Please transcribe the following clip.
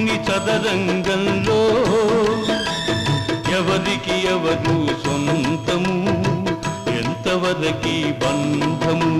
భూమి చదరంగంలో ఎవరికి ఎవరు సొంతము ఎంతవరకి బంధము?